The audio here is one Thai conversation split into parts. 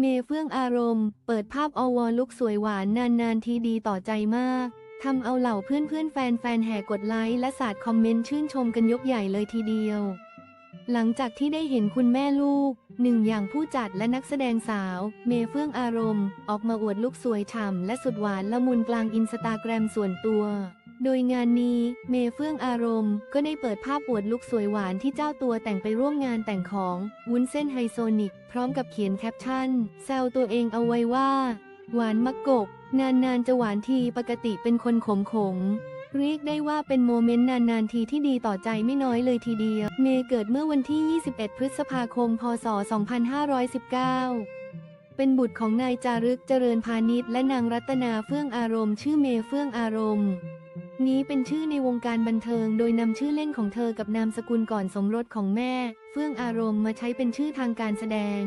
เมเฟื่องอารมณ์ เปิดภาพอวลุกสวยหวานนานๆทีดีต่อใจมากทำเอาเหล่าเพื่อนๆแฟนๆแห่กดไลค์และสาดคอมเมนต์ชื่นชมกันยกใหญ่เลยทีเดียว หลังจากที่ได้เห็นคุณแม่ลูก หนึ่งอย่างผู้จัดและนักแสดงสาว เมเฟื่องอารมณ์ ออกมาอวดลุกสวยฉ่ำและสุดหวานละมุนกลางอินสตาแกรมส่วนตัว โดยงานนี้เมเฟื่องอารมณ์ ก็ได้เปิดภาพอวดลุกสวยหวานที่เจ้าตัวแต่งไปร่วมงานแต่งของวุ้นเส้นไฮโซนิก พร้อมกับเขียนแคปชั่นแซวตัวเองเอาไว้ว่า หวานมักก นานๆจะหวานทีปกติเป็นคนขมขมเรียกได้ว่าเป็นโมเมนต์นาน ๆ ทีที่ดีต่อใจไม่น้อยเลยทีเดียว เมย์เกิดเมื่อวันที่ 21 พฤษภาคม พศ 2519 เป็นบุตรของนายจารึกเจริญพาณิชย์และนางรัตนาเฟื่องอารมณ์ ชื่อเมย์เฟื่องอารมณ์ นี้เป็นชื่อในวงการบันเทิงโดยนำชื่อเล่นของเธอกับนามสกุลก่อนสมรสของแม่ เฟื่องอารมณ์มาใช้เป็นชื่อทางการแสดง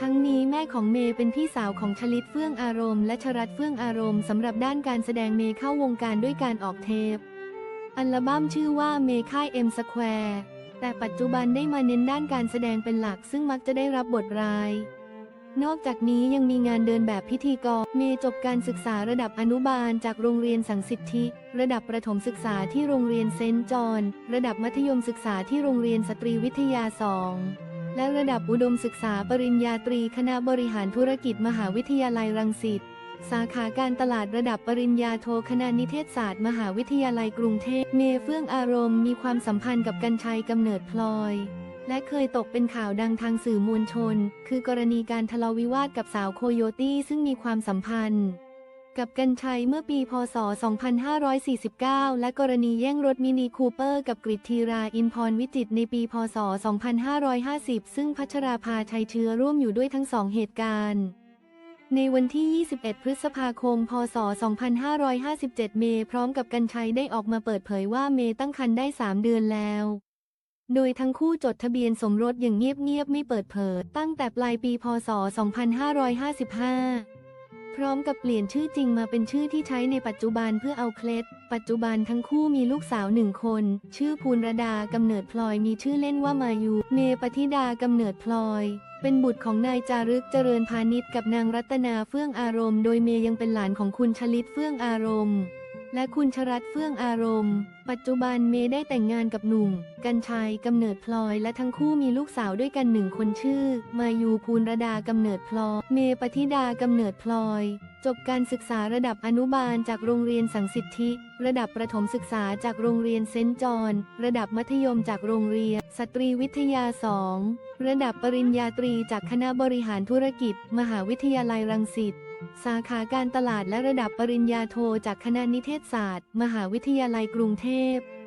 ทั้งนี้แม่ของเมย์เป็นพี่สาวของชลิตเฟื่องอารมณ์และชรัตเฟื่องอารมณ์สำหรับด้านการแสดงเมย์เข้าวงการด้วยการออกเทป อัลบั้มชื่อว่าเมย์ค่ายเอ็มสแควร์แต่ปัจจุบันได้มาเน้นด้านการแสดงเป็นหลักซึ่งมักจะได้รับบทร้าย นอกจากนี้ยังมีงานเดินแบบพิธีกร เมย์จบการศึกษาระดับอนุบาลจากโรงเรียนสังสิทธิ ระดับประถมศึกษาที่โรงเรียนเซนต์จอนระดับมัธยมศึกษาที่โรงเรียนสตรีวิทยาสองและระดับอุดมศึกษาปริญญาตรีคณะบริหารธุรกิจมหาวิทยาลัยรังสิต สาขาการตลาดระดับปริญญาโทคณะนิเทศศาสตร์มหาวิทยาลัยกรุงเทพ เมย์เฟื่องอารมณ์มีความสัมพันธ์กับกัญชัยกำเนิดพลอย และเคยตกเป็นข่าวดังทางสื่อมวลชน คือกรณีการทะเลาะวิวาทกับสาวโคโยตี้ซึ่งมีความสัมพันธ์ กับกัญชัยเมื่อปีพศ 2549 และกรณีแย่งรถมินิคูเปอร์กับกริตทีราอินพรวิจิตในปีพศ 2550 ซึ่งพัชราภาชัยเชื้อร่วมอยู่ด้วยทั้งสองเหตุการณ์ในวันที่ 21 พฤษภาคม พศ 2557 เม พร้อมกับกัญชัยได้ออกมาเปิดเผยว่าเมตั้งครรภ์ได้ 3 เดือนแล้ว โดยทั้งคู่จดทะเบียนสมรสอย่างเงียบๆไม่เปิดเผยตั้งแต่ปลายปีพศ 2555พร้อมกับเปลี่ยนชื่อจริงมาเป็นชื่อที่ใช้ในปัจจุบันเพื่อเอาเคล็ด ปัจจุบันทั้งคู่มีลูกสาวหนึ่งคน ชื่อภูนรดากำเนิดพลอยมีชื่อเล่นว่ามายู เมปธิดากำเนิดพลอย เป็นบุตรของนายจารึกเจริญพาณิชย์กับนางรัตนาเฟื่องอารมณ์ โดยเมยังเป็นหลานของคุณชลิตเฟื่องอารมณ์ และคุณชรัตเฟื่องอารมณ์ปัจจุบันเมย์ได้แต่งงานกับหนุ่ม กัญชัยกำเนิดพลอย และทั้งคู่มีลูกสาวด้วยกันหนึ่งคนชื่อ มายูภูนรดากำเนิดพลอย เมย์ปธิดากำเนิดพลอย จบการศึกษาระดับอนุบาลจากโรงเรียนสังสิทธิ ระดับประถมศึกษาจากโรงเรียนเซนต์จอนระดับมัธยมจากโรงเรียน สตรีวิทยาสองระดับปริญญาตรีจากคณะบริหารธุรกิจ มหาวิทยาลัยรังสิตสาขาการตลาดและระดับปริญญาโทจากคณะนิเทศศาสตร์ มหาวิทยาลัยกรุงเทเทพ